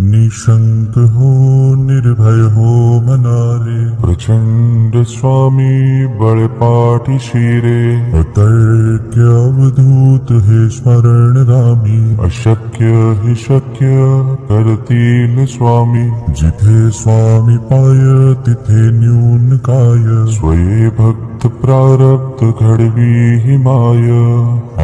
निशंक हो निर्भय हो मनारे। प्रचंड स्वामी बळपाठी शिरे। अतर्क्य अवधूत हे स्मरण रामी। अशक्य हि शक्य करतील स्वामी। जिथे स्वामी पाय तिथे न्यून काय। स्वये भक्त प्रारब्ध घडवी हि माय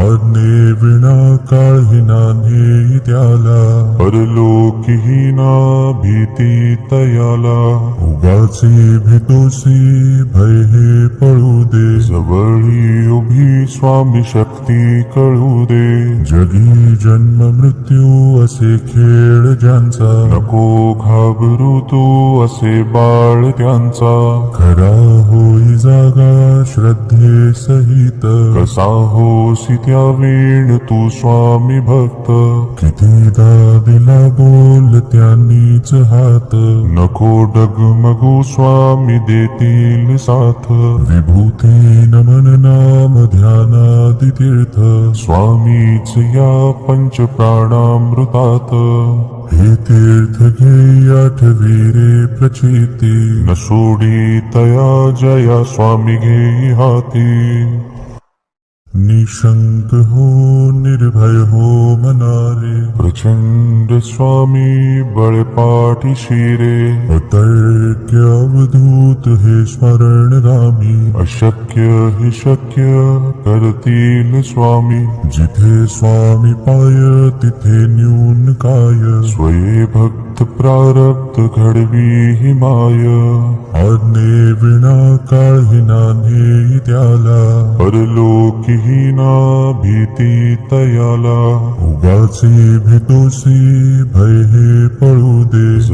आज्ञे विना काळही नान्हे त्याला। परलोकी ही ना भीती तयाला। उगाचे भेटोसी भय हे पळू दे। जवळी उभी स्वामी शक्ती कळू दे। जगी जन्म मृत्यू असे खेळ ज्यांचा। नको घाबरू तू असे बाळ त्यांचा। खरा होई जागा श्रद्धे सहित। कसा होसी त्या वेळ तू स्वामी भक्त। कितीदा दिला बोल त्यांनीच हात। नको डगमगू स्वामी देतील साथ। विभूती नमन नाम ध्यानादि तीर्थ। स्वामीच या पंच प्राणामृतात हे तीर्थ घे आठवी रे प्रचिती न सोडी तया जया स्वामी निशंक हो निर्भय हो मनारे प्रचंड स्वामी शिरे हे अशक्य हि शक्य करतील स्वामी। जिथे स्वामी पाय तिथे न्यून काय। स्वये भक्त प्रारब्ध घडवी हि माय। आज्ञे विना काळही नान्हे त्याला। परलोकी ही ना भीती तयाला। उगाचे तुसी भय पड़ो दे।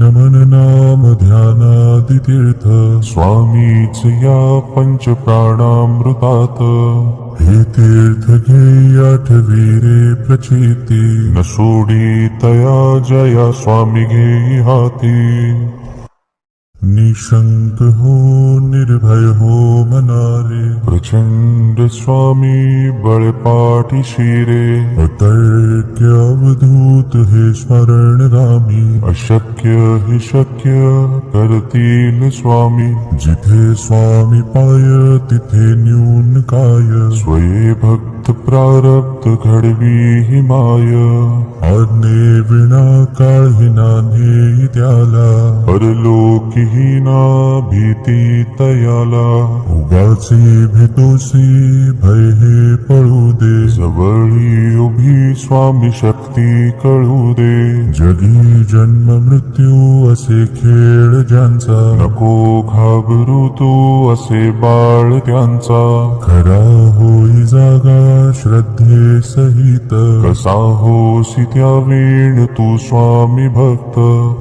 नमन नाम ध्यानादि तीर्थ स्वामीच या पंच प्राणामृतात हे तीर्थ घे आठवी रे प्रचिती। न सोडी तया जया स्वामी घे हाती निशंक हो निर्भय हो मनारे। प्रचंड स्वामी बळपाठी शिरे। अतर्क्य अवधूत हे स्मरण रामी। अशक्य हि शक्य करतील स्वामी। जिथे स्वामी पाय तिथे न्यून काय। स्वये भक्त प्रारब्ध घडवी हि माय। आज्ञे विना काळही नान्हे त्याला परलोकी ना भीती भेटोसी भय हे पळू दे। जवळी उभी स्वामी शक्ती कळू दे जगी जन्म मृत्यू असे खेळ ज्यांचा. नको घाबरू तू असे बाळ त्यांचा. खरा होई जागा श्रद्धे सहित. कसा होसी त्या वेळ तू स्वामी भक्त.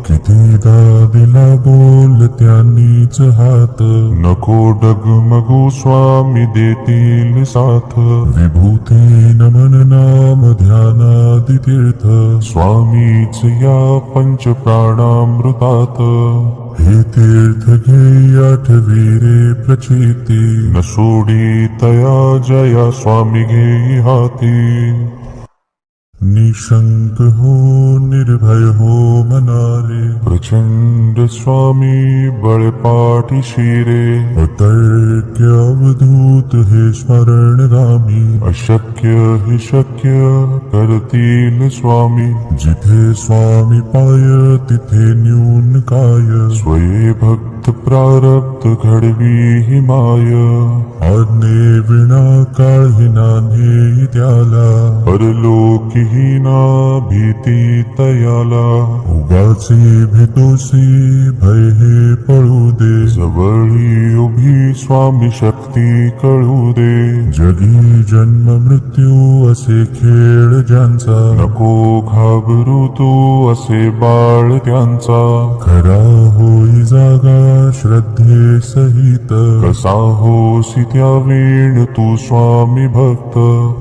कितीदा दिला बोल त्यांनीच हात. नको डगमगू स्वामी देतील साथ. विभूती नमन नाम ध्यानादि तीर्थ स्वामीच या पंच प्राणामृतात हे तीर्थ घे आठवी रे प्रचिती। न सोडी तया जया स्वामी घे हाती निशंक हो निर्भय हो मनारे। प्रचंड स्वामी बळपाठी शिरे। अतर्क्य अवधूत हे स्मरण रामी। अशक्य हि शक्य करतील स्वामी। जिथे स्वामी पाय तिथे न्यून काय स्वये भक्त प्रारब्ध घडवी हि माय. आज्ञे विना काळही नान्हे त्याला परलोकी ही ना भीती तयाला. उगाचे तोसी भय हे पळू दे. जवळी उभी स्वामी शक्ती कळू दे. जगी जन्म मृत्यू असे खेळ ज्यांचा. नको घाबरू तू असे बाळ त्यांचा. खरा होई जागा श्रद्धे सहित कसा होसी त्या वेळ तू स्वामी भक्त।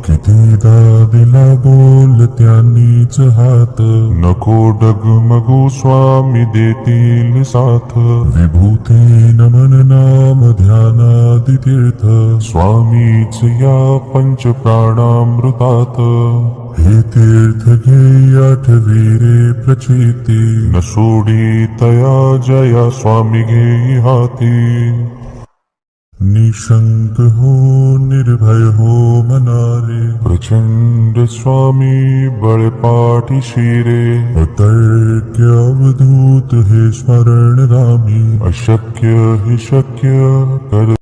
कितीदा दिला बोल त्यांनीच हात नको डगमगू स्वामी देतील साथ। विभूती नमन नाम ध्यानादि तीर्थ स्वामीच या पंच प्राणामृतात हे तीर्थ घे आठवी रे न सोडी तया जया स्वामी घेई हाती निशंक हो निर्भय हो मनारे। प्रचंड स्वामी बळपाठी शिरे अतर्क्य अवधूत हे स्मरण रामी अशक्य हि शक्य कर